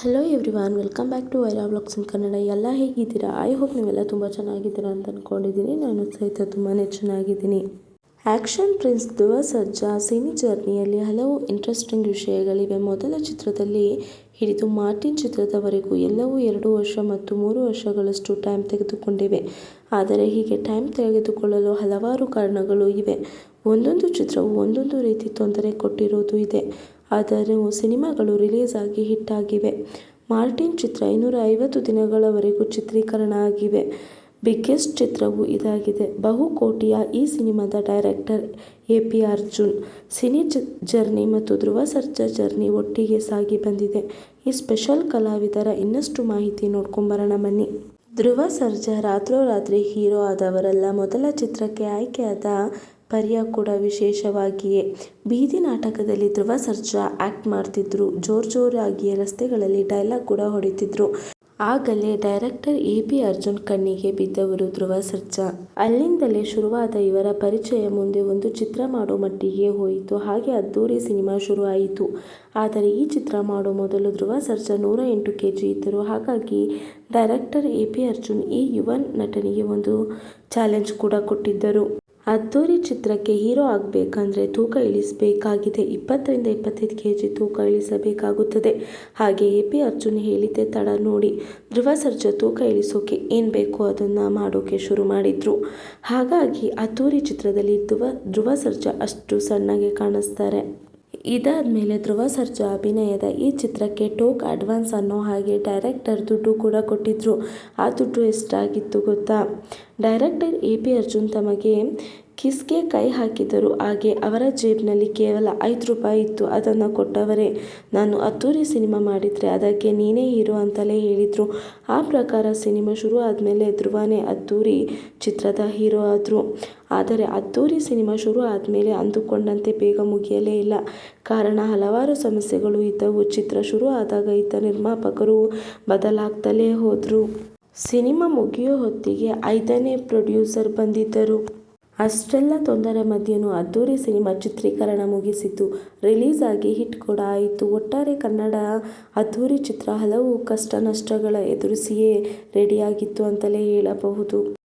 Hello everyone welcome back to Vaira vlogs in Kannada ಎಲ್ಲ ಹೇಗಿದ್ದೀರಾ? I hope ನೀವೆಲ್ಲ ತುಂಬ ಚೆನ್ನಾಗಿದ್ದೀರಾ ಅಂತ ಅಂದ್ಕೊಂಡಿದ್ದೀನಿ ನಾನು ಸಹಿತ ತುಂಬಾ ಚೆನ್ನಾಗಿದ್ದೀನಿ. Action prince Dhruva Sarja cine ಜರ್ನಿಯಲ್ಲಿ ಹಲವು ಇಂಟ್ರೆಸ್ಟಿಂಗ್ ವಿಷಯಗಳಿವೆ. ಮೊದಲ ಚಿತ್ರದಲ್ಲಿ ಹಿಡಿದು ಮಾರ್ಟಿನ್ ಚಿತ್ರದವರೆಗೂ ಎಲ್ಲವೂ ಎರಡು ವರ್ಷ ಮತ್ತು ಮೂರು ವರ್ಷಗಳಷ್ಟು ಟೈಮ್ ತೆಗೆದುಕೊಂಡಿವೆ. ಆದರೆ ಹೀಗೆ ಟೈಮ್ ತೆಗೆದುಕೊಳ್ಳಲು ಹಲವಾರು ಕಾರಣಗಳು ಇವೆ. ಒಂದೊಂದು ಚಿತ್ರವು ಒಂದೊಂದು ರೀತಿ ತೊಂದರೆ ಕೊಟ್ಟಿರೋದು ಇದೆ. ಆದರೂ ಸಿನಿಮಾಗಳು ರಿಲೀಸ್ ಆಗಿ ಹಿಟ್ ಆಗಿವೆ ಮಾರ್ಟಿನ್ ಚಿತ್ರ ಇನ್ನೂರ ಐವತ್ತು ದಿನಗಳವರೆಗೂ ಚಿತ್ರೀಕರಣ ಆಗಿವೆ. ಬಿಗ್ಗೆಸ್ಟ್ ಚಿತ್ರವು ಇದಾಗಿದೆ. ಬಹುಕೋಟಿಯ ಈ ಸಿನಿಮಾದ director A P Arjun. Cine journey ಮತ್ತು ಧ್ರುವ ಸರ್ಜಾ ಜರ್ನಿ ಒಟ್ಟಿಗೆ ಸಾಗಿ ಬಂದಿದೆ. ಈ ಸ್ಪೆಷಲ್ ಕಲಾವಿದರ ಇನ್ನಷ್ಟು ಮಾಹಿತಿ ನೋಡ್ಕೊಂಬರೋಣ ಬನ್ನಿ. ಧ್ರುವ ಸರ್ಜಾ ರಾತ್ರೋರಾತ್ರಿ ಹೀರೋ ಆದವರಲ್ಲ. ಮೊದಲ ಚಿತ್ರಕ್ಕೆ ಆಯ್ಕೆಯಾದ ಪರ್ಯ ಕೂಡ ವಿಶೇಷವಾಗಿಯೇ. ಬೀದಿ ನಾಟಕದಲ್ಲಿ ಧ್ರುವ ಸರ್ಜಾ ಆ್ಯಕ್ಟ್ ಮಾಡ್ತಿದ್ರು. ಜೋರ್ ಜೋರಾಗಿ ರಸ್ತೆಗಳಲ್ಲಿ ಡೈಲಾಗ್ ಕೂಡ ಹೊಡಿತಿದ್ರು. ಆಗಲೇ ಡೈರೆಕ್ಟರ್ ಎ ಪಿ ಅರ್ಜುನ್ ಕಣ್ಣಿಗೆ ಬಿದ್ದವರು ಧ್ರುವ ಸರ್ಜಾ. ಅಲ್ಲಿಂದಲೇ ಶುರುವಾದ ಇವರ ಪರಿಚಯ ಮುಂದೆ ಒಂದು ಚಿತ್ರ ಮಾಡೋ ಮಟ್ಟಿಗೆ ಹೋಯಿತು. ಹಾಗೆ ಅದ್ದೂರಿ ಸಿನಿಮಾ ಶುರು ಆಯಿತು ಆದರೆ ಈ ಚಿತ್ರ ಮಾಡೋ ಮೊದಲು ಧ್ರುವ ಸರ್ಜಾ ನೂರ ಎಂಟು ಕೆ ಜಿ ಇದ್ದರು. ಹಾಗಾಗಿ ಡೈರೆಕ್ಟರ್ ಎ ಪಿ ಅರ್ಜುನ್ ಈ ಯುವ ನಟನಿಗೆ ಒಂದು ಚಾಲೆಂಜ್ ಕೂಡ ಕೊಟ್ಟಿದ್ದರು. ಅದ್ದೂರಿ ಚಿತ್ರಕ್ಕೆ ಹೀರೋ ಆಗಬೇಕಂದ್ರೆ ತೂಕ ಇಳಿಸಬೇಕಾಗಿದೆ. ಇಪ್ಪತ್ತರಿಂದ ಇಪ್ಪತ್ತೈದು ಕೆ ಜಿ ತೂಕ ಇಳಿಸಬೇಕಾಗುತ್ತದೆ. ಹಾಗೆ ಎ ಪಿ ಅರ್ಜುನ್ ಹೇಳಿದ್ದೆ ತಡ ನೋಡಿ. ಧ್ರುವ ಸರ್ಜಾ ತೂಕ ಇಳಿಸೋಕೆ ಏನು ಬೇಕೋ ಅದನ್ನು ಮಾಡೋಕೆ ಶುರು ಮಾಡಿದ್ರು. ಹಾಗಾಗಿ ಅದ್ದೂರಿ ಚಿತ್ರದಲ್ಲಿ ಧ್ರುವ ಧ್ರುವ ಸರ್ಜಾ ಅಷ್ಟು ಸಣ್ಣಗೆ ಕಾಣಿಸ್ತಾರೆ. ಇದಾದ್ಮೇಲೆ ಧ್ರುವ ಸರ್ಜಾ ಅಭಿನಯದ ಈ ಚಿತ್ರಕ್ಕೆ ಟೋಕ್ ಅಡ್ವಾನ್ಸ್ ಅನ್ನೋ ಹಾಗೆ ಡೈರೆಕ್ಟರ್ ದುಡ್ಡು ಕೂಡ ಕೊಟ್ಟಿದ್ರು. ಆ ದುಡ್ಡು ಎಷ್ಟಾಗಿತ್ತು ಗೊತ್ತಾ? ಡೈರೆಕ್ಟರ್ ಎ ಪಿ ಅರ್ಜುನ್ ತಮಗೆ ಕಿಸ್ಗೆ ಕೈ ಹಾಕಿದರು ಹಾಗೆ ಅವರ ಜೇಬ್ನಲ್ಲಿ ಕೇವಲ ಐದು ರೂಪಾಯಿ ಇತ್ತು. ಅದನ್ನು ಕೊಟ್ಟವರೇ? ನಾನು ಅದ್ದೂರಿ ಸಿನಿಮಾ ಮಾಡಿದರೆ ಅದಕ್ಕೆ ನೀನೇ ಹೀರೋ ಅಂತಲೇ ಹೇಳಿದರು. ಆ ಪ್ರಕಾರ ಸಿನಿಮಾ ಶುರು ಆದಮೇಲೆ ಧ್ರುವನೇ ಅದ್ದೂರಿ ಚಿತ್ರದ ಹೀರೋ ಆದರು. ಆದರೆ ಅದ್ದೂರಿ ಸಿನಿಮಾ ಶುರು ಆದಮೇಲೆ ಅಂದುಕೊಂಡಂತೆ ಬೇಗ ಮುಗಿಯಲೇ ಇಲ್ಲ. ಕಾರಣ ಹಲವಾರು ಸಮಸ್ಯೆಗಳು ಇದ್ದವು. ಚಿತ್ರ ಶುರು ಆದಾಗ ಇದ್ದ ನಿರ್ಮಾಪಕರು ಬದಲಾಗ್ತಲೇ ಹೋದರು. ಸಿನಿಮಾ ಮುಗಿಯೋ ಹೊತ್ತಿಗೆ ಐದನೇ ಪ್ರೊಡ್ಯೂಸರ್ ಬಂದಿದ್ದರು. ಅಷ್ಟೆಲ್ಲ ತೊಂದರೆ ಮಧ್ಯೆಯೂ ಅದ್ದೂರಿ ಸಿನಿಮಾ ಚಿತ್ರೀಕರಣ ಮುಗಿಸಿತು. ರಿಲೀಸ್ ಆಗಿ ಹಿಟ್ ಕೂಡ ಆಯಿತು. ಒಟ್ಟಾರೆ ಕನ್ನಡ ಅದ್ದೂರಿ ಚಿತ್ರ ಹಲವು ಕಷ್ಟ ನಷ್ಟಗಳ ಎದುರಿಸಿಯೇ ರೆಡಿಯಾಗಿತ್ತು ಅಂತಲೇ ಹೇಳಬಹುದು.